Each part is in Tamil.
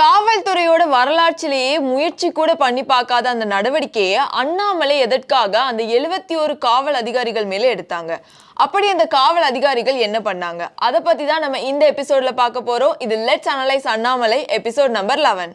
காவல்துறையோட வரலாற்றிலேயே முயற்சி கூட பண்ணி பார்க்காத அந்த நடவடிக்கையை அண்ணாமலை எதற்காக அந்த எழுவத்தி ஒரு காவல் அதிகாரிகள் மேல எடுத்தாங்க? அப்படி அந்த காவல் அதிகாரிகள் என்ன பண்ணாங்க? அதை பத்தி தான் நம்ம இந்த எபிசோட்ல பார்க்க போறோம். இது let's analyse Annamalai episode number eleven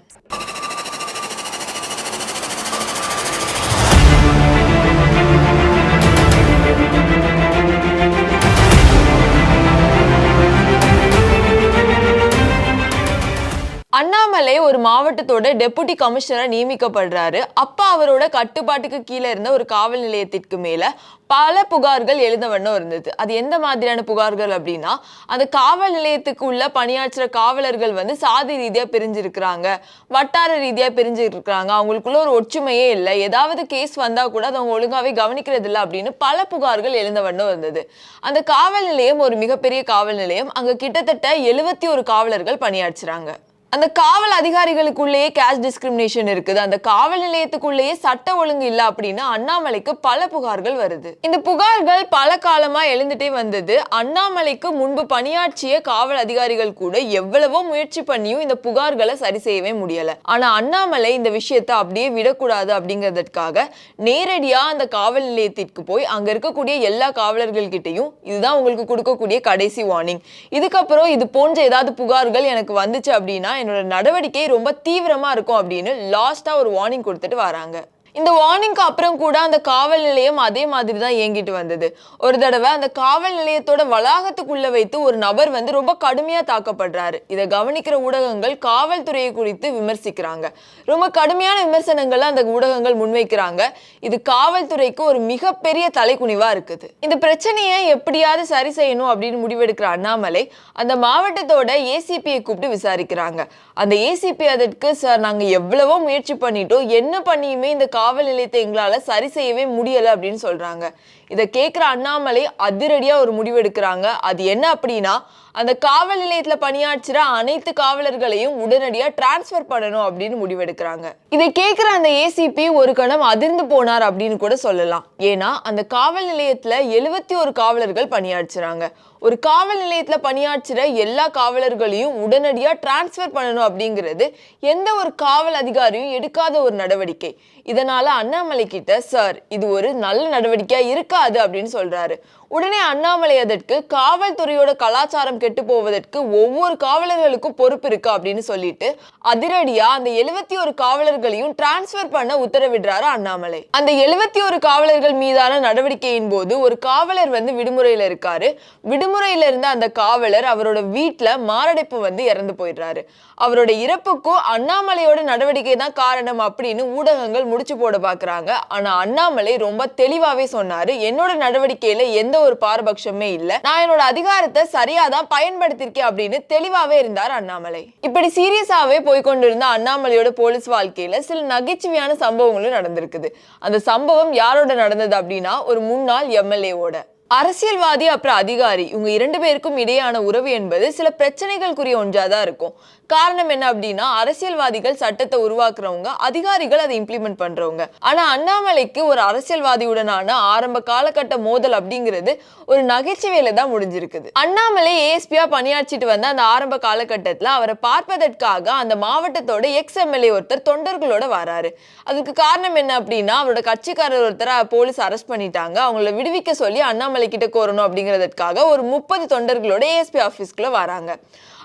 மாவட்டத்தோட டெபுட்டி கமிஷனரா நியமிக்கப்படுறாரு. அப்ப அவரோட கட்டுப்பாட்டுக்கு கீழே இருந்த ஒரு காவல் நிலையத்திற்கு மேல பல புகார்கள் எழுத வண்ணம் இருந்தது. அது எந்த மாதிரியான புகார்கள் அப்படின்னா அந்த காவல் நிலையத்துக்கு உள்ள பணியாற்றுற காவலர்கள் வந்து சாதி ரீதியா பிரிஞ்சிருக்கிறாங்க. வட்டார ரீதியா பிரிஞ்சிருக்கிறாங்க. அவங்களுக்குள்ள ஒரு ஒற்றுமையே இல்லை. ஏதாவது கேஸ் வந்தா கூட அதை அவங்க ஒழுங்காவே கவனிக்கிறது இல்லை அப்படின்னு பல புகார்கள் எழுந்த வண்ணம் இருந்தது. அந்த காவல் நிலையம் ஒரு மிகப்பெரிய காவல் நிலையம். அங்க கிட்டத்தட்ட எழுபத்தி ஒரு காவலர்கள் பணியாற்றுறாங்க. அந்த காவல் அதிகாரிகளுக்குள்ளேயே கேஷ் டிஸ்கிரிமினேஷன் இருக்குது. அந்த காவல் நிலையத்துக்குள்ளேயே சட்ட ஒழுங்கு இல்லை அப்படின்னு அண்ணாமலைக்கு பல புகார்கள் வருது. இந்த புகார்கள் பல காலமா எழுந்துட்டே வந்தது. அண்ணாமலைக்கு முன்பு பணியாற்றிய காவல் அதிகாரிகள் கூட எவ்வளவோ முயற்சி பண்ணியும் இந்த புகார்களை சரி செய்யவே முடியல. ஆனா அண்ணாமலை இந்த விஷயத்தை அப்படியே விடக்கூடாது அப்படிங்கிறதுக்காக நேரடியா அந்த காவல் நிலையத்திற்கு போய் அங்க இருக்கக்கூடிய எல்லா காவலர்கள் கிட்டையும் இதுதான் உங்களுக்கு கொடுக்கக்கூடிய கடைசி வார்னிங் இதுக்கப்புறம் இது போன்ற ஏதாவது புகார்கள் எனக்கு வந்துச்சு அப்படின்னா என்னோட நடவடிக்கை ரொம்ப தீவிரமா இருக்கும் அப்படின்னு லாஸ்டா ஒரு வார்னிங் கொடுத்துட்டு வராங்க. இந்த வார்னிங்க்கு அப்புறம் கூட அந்த காவல் நிலையம் அதே மாதிரி தான் இயங்கிட்டு வந்தது. ஒரு தடவை அந்த காவல் நிலையத்தோட வளாகத்துக்குள்ள வைத்து ஒரு நபர் வந்து ரொம்ப கடுமையா தாக்கப்படுறாரு. இதை கவனிக்கிற ஊடகங்கள் காவல்துறையை குறித்து விமர்சிக்கிறாங்க. ரொம்ப கடுமையான விமர்சனங்களை அந்த ஊடகங்கள் முன்வைக்கிறாங்க. இது காவல்துறைக்கு ஒரு மிகப்பெரிய தலைக்குனிவா இருக்குது. இந்த பிரச்சனையை எப்படியாவது சரி செய்யணும் அப்படின்னு முடிவெடுக்கிற அண்ணாமலை அந்த மாவட்டத்தோட ஏசிபியை கூப்பிட்டு விசாரிக்கிறாங்க. அந்த ஏசிபி அதற்கு சார் நாங்க எவ்வளவோ முயற்சி பண்ணிட்டோம். என்ன பண்ணியுமே இந்த காவல் நிலையத்தை எங்களால் சரி செய்யவே முடியலை அப்படின்னு சொல்கிறாங்க இதை கேட்குற அண்ணாமலை அதிரடியாக ஒரு முடிவு எடுக்கிறாங்க. அது என்ன அப்படின்னா அந்த காவல் நிலையத்தில் பணியாற்றுற அனைத்து காவலர்களையும் உடனடியாக டிரான்ஸ்ஃபர் பண்ணணும் அப்படின்னு முடிவெடுக்கிறாங்க இதை கேட்குற அந்த ஏசிபி ஒரு கணம் அதிர்ந்து போனார் அப்படின்னு கூட சொல்லலாம். ஏன்னா அந்த காவல் நிலையத்தில் எழுபத்தி ஒரு காவலர்கள் பணியாற்றுறாங்க. ஒரு காவல் நிலையத்தில் பணியாற்றுற எல்லா காவலர்களையும் உடனடியா டிரான்ஸ்ஃபர் பண்ணணும் அப்படிங்கிறது எந்த ஒரு காவல் அதிகாரியும் எடுக்காத ஒரு நடவடிக்கை. இதனால அண்ணாமலை கிட்ட சார் இது ஒரு நல்ல நடவடிக்கையா இருக்காது அப்படின்னு சொல்றாரு. உடனே அண்ணாமலை அதற்கு காவல்துறையோட கலாச்சாரம் கெட்டு போவதற்கு ஒவ்வொரு காவலர்களுக்கும் பொறுப்பு இருக்கு? அப்படின்னு சொல்லிட்டு அதிரடியா அந்த எழுபத்தி ஒரு காவலர்களையும் டிரான்ஸ்பர் பண்ண உத்தரவிடுறாரு அண்ணாமலை. அந்த எழுபத்தி ஒரு காவலர்கள் மீதான நடவடிக்கையின் போது ஒரு காவலர் வந்து விடுமுறையில இருக்காரு. விடுமுறையில இருந்த அந்த காவலர் அவரோட வீட்டுல மாரடைப்பு வந்து இறந்து போயிடுறாரு. அவரோட இறப்புக்கும் அண்ணாமலையோட நடவடிக்கை தான் காரணம் அப்படின்னு ஊடகங்கள் முடிச்சு போட பாக்குறாங்க. ஆனா அண்ணாமலை ரொம்ப தெளிவாவே சொன்னாரு என்னோட நடவடிக்கையில எந்த ஒரு பாரபட்சமே இல்ல. நான் என்னோட அதிகாரத்தை சரியா தான் பயன்படுத்திருக்கேன் அப்படின்னு தெளிவாவே இருந்தார் அண்ணாமலை. இப்படி சீரியஸாவே போய்கொண்டிருந்த அண்ணாமலையோட போலீஸ் வாழ்க்கையில சில நகைச்சுவையான சம்பவங்களும் நடந்திருக்குது. அந்த சம்பவம் யாரோட நடந்தது அப்படின்னா ஒரு முன்னாள் எம்எல்ஏவோட. அரசியல்வாதி அப்புறம் அதிகாரி இவங்க இரண்டு பேருக்கும் இடையான உறவு என்பது சில பிரச்சனைகளுக்குரிய ஒன்றா தான் இருக்கும். காரணம் என்ன அப்படின்னா அரசியல்வாதிகள் சட்டத்தை உருவாக்குறவங்க அதிகாரிகள் அதை இம்ப்ளிமெண்ட் பண்றவங்க. ஆனா அண்ணாமலைக்கு ஒரு அரசியல்வாதியுடனான ஆரம்ப காலகட்ட மோதல் அப்படிங்கிறது ஒரு நகைச்சுவையில தான் முடிஞ்சிருக்குது. அண்ணாமலை ஏஎஸ்பியா பணியாற்றிட்டு வந்த அந்த ஆரம்ப காலகட்டத்தில் அவரை பார்ப்பதற்காக அந்த மாவட்டத்தோட எக்ஸ் எம்எல்ஏ ஒருத்தர் தொண்டர்களோட வராரு. அதுக்கு காரணம் என்ன அப்படின்னா அவரோட கட்சிக்காரர் ஒருத்தரை போலீஸ் அரெஸ்ட் பண்ணிட்டாங்க. அவங்கள விடுவிக்க சொல்லி அண்ணாமலை கிட்ட கோரணும் அப்படிங்கிறதுக்காக ஒரு முப்பது தொண்டர்களோட ஏஎஸ்பி ஆஃபீஸ்க்குள்ள வராங்க.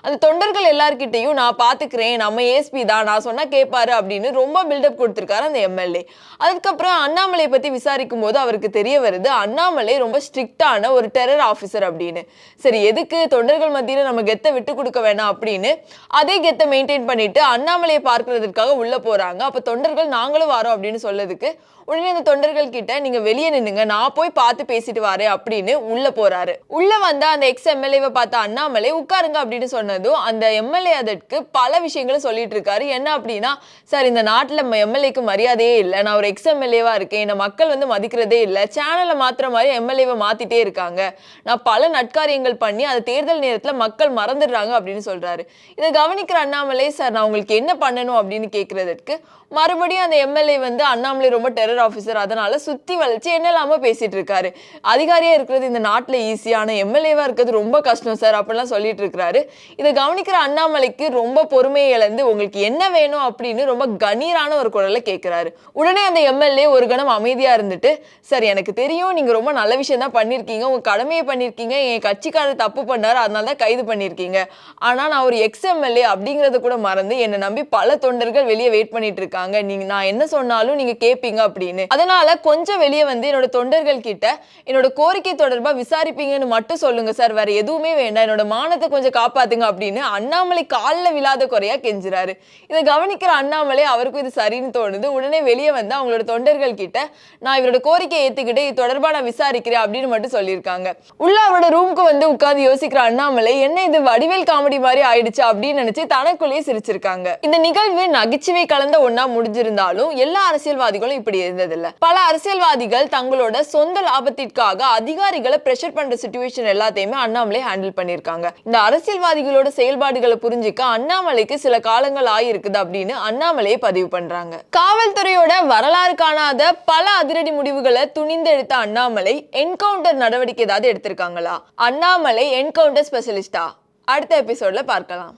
அந்த தொண்டர்கள் எல்லார்கிட்டையும் நான் பார்த்துக்கிறேன் நம்ம ஏஎஸ்பி தான் நான் சொன்னால் கேட்பாரு அப்படின்னு ரொம்ப பில்டப் கொடுத்துருக்காரு அந்த எம்எல்ஏ அதுக்கப்புறம் அண்ணாமலையை பற்றி விசாரிக்கும் போது அவருக்கு தெரிய வருது அண்ணாமலை ரொம்ப ஸ்ட்ரிக்டான ஒரு டெரர் ஆஃபீஸர் அப்படின்னு. சரி எதுக்கு தொண்டர்கள் மத்தியில் நம்ம கெத்தை விட்டு கொடுக்க வேணாம் அப்படின்னு அதே கெத்தை மெயின்டைன் பண்ணிட்டு அண்ணாமலையை பார்க்கறதுக்காக உள்ளே போகிறாங்க அப்போ தொண்டர்கள் நாங்களும் வரோம் அப்படின்னு சொல்லதுக்கு உடனே அந்த தொண்டர்கள் கிட்ட நீங்க வெளியே நின்னுங்க நான் போய் பார்த்து பேசிட்டு வரேன் அப்படின்னு உள்ள போறாரு. உள்ள வந்த அந்த எக்ஸ் எம்எல்ஏவை பார்த்த அண்ணாமலை உட்காருங்க அப்படின்னு சொன்னதும் அந்த எம்எல்ஏ அதற்கு பல விஷயங்களை சொல்லிட்டு இருக்காரு. என்ன அப்படின்னா சார் இந்த நாட்டில் நம்ம எம்எல்ஏக்கு மரியாதையே இல்லை. நான் ஒரு எக்ஸ் எம்எல்ஏவா இருக்கேன். என்ன மக்கள் வந்து மதிக்கிறதே இல்லை. சேனலை மாற்றுற மாதிரி எம்எல்ஏவை மாத்திட்டே இருக்காங்க. நான் பல நட்காரியங்கள் பண்ணி அதை தேர்தல் நேரத்தில் மக்கள் மறந்துடுறாங்க அப்படின்னு சொல்றாரு. இதை கவனிக்கிற அண்ணாமலை சார் நான் உங்களுக்கு என்ன பண்ணணும்? அப்படின்னு கேட்கறதற்கு மறுபடியும் அந்த எம்எல்ஏ வந்து அண்ணாமலை ரொம்ப டெரர் ஆஃபீஸர் அதனால சுத்தி வளைச்சு என்ன இல்லாமல் பேசிட்டு இருக்காரு. அதிகாரியா இருக்கிறது இந்த நாட்டில் ஈஸியான எம்எல்ஏவா இருக்கிறது ரொம்ப கஷ்டம் சார் அப்படிலாம் சொல்லிட்டு இருக்கிறாரு இதை கவனிக்கிற அண்ணாமலைக்கு ரொம்ப பொறுமையை இழந்து உங்களுக்கு என்ன வேணும் அப்படின்னு ரொம்ப கணீரான ஒரு குரலை கேட்குறாரு உடனே அந்த எம்எல்ஏ ஒரு கணம் அமைதியாக இருந்துட்டு சார் எனக்கு தெரியும் நீங்கள் ரொம்ப நல்ல விஷயம் தான் பண்ணியிருக்கீங்க உங்கள் கடமையை பண்ணிருக்கீங்க. என் கட்சிக்காரர் தப்பு பண்ணார். அதனால தான் கைது பண்ணியிருக்கீங்க ஆனால் நான் ஒரு எக்ஸ் எம்எல்ஏ அப்படிங்கிறத கூட மறந்து என்னை நம்பி பல தொண்டர்கள் வெளியே வெயிட் பண்ணிட்டு இருக்காங்க. நீங்க நான் என்ன சொன்னாலும் நீங்க கேட்பீங்க அப்படின்னு. அதனால கொஞ்சம் வெளியே வந்து என்னோட தொண்டர்கள் கிட்ட என்னோட கோரிக்கை தொடர்பாக விசாரிப்பீங்கன்னு மட்டும் சொல்லுங்க சார். வேற எதுவுமே வேண்டாம். என்னோட மானத்தை கொஞ்சம் காப்பாத்துங்க அப்படின்னு அண்ணாமலை காலில் விழாத குறையா கெஞ்சுறாரு. இதை கவனிக்கிற அண்ணாமலை அவருக்கும் இது சரின்னு தோணுது. உடனே வெளியே வந்து அவங்களோட தொண்டர்கள் கிட்ட நான் இவரோட கோரிக்கையை ஏத்துக்கிட்டு இது தொடர்பா நான் விசாரிக்கிறேன் அப்படின்னு மட்டும் சொல்லியிருக்காங்க. உள்ள அவரோட ரூமுக்கு வந்து உட்காந்து யோசிக்கிற அண்ணாமலை என்ன இது வடிவேல் காமெடி மாதிரி ஆயிடுச்சு அப்படின்னு நினைச்சு தனக்குள்ளேயே சிரிச்சிருக்காங்க. இந்த நிகழ்வு நகைச்சுவை கலந்த ஒன்னா முடிஞ்சிருந்தாலும் எல்லா அரசியல்வாதிகளும் இப்படி இருந்ததில்ல. பல அரசியல்வாதிகள் தங்களோட சொந்த லாபத்திற்காக அதிகாரிகளை பிரஷர் பண்ற சுச்சுவேஷன் எல்லாத்தையுமே அண்ணாமலை ஹேண்டில் பண்ணியிருக்காங்க. இந்த அரசியல்வாதிகளோட செயல்பாடுகளை புரிஞ்சுக்க அண்ணாமலைக்கு சில காலங்கள் ஆயிருக்குது அப்படின்னு அண்ணாமலையை பதிவு பண்றாங்க. காவல்துறையோட வரலாறு காணாத பல அதிரடி முடிவுகளை துணிந்தெடுத்த அண்ணாமலை என்கவுண்டர் நடவடிக்கை ஏதாவது எடுத்திருக்காங்களா? அண்ணாமலை என்கவுண்டர் ஸ்பெஷலிஸ்டா? அடுத்த எபிசோட்ல பார்க்கலாம்.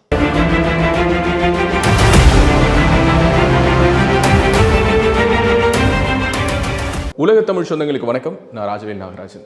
உலக தமிழ் சொந்தங்களுக்கு வணக்கம். நான் ராஜவேல் நாகராஜன்.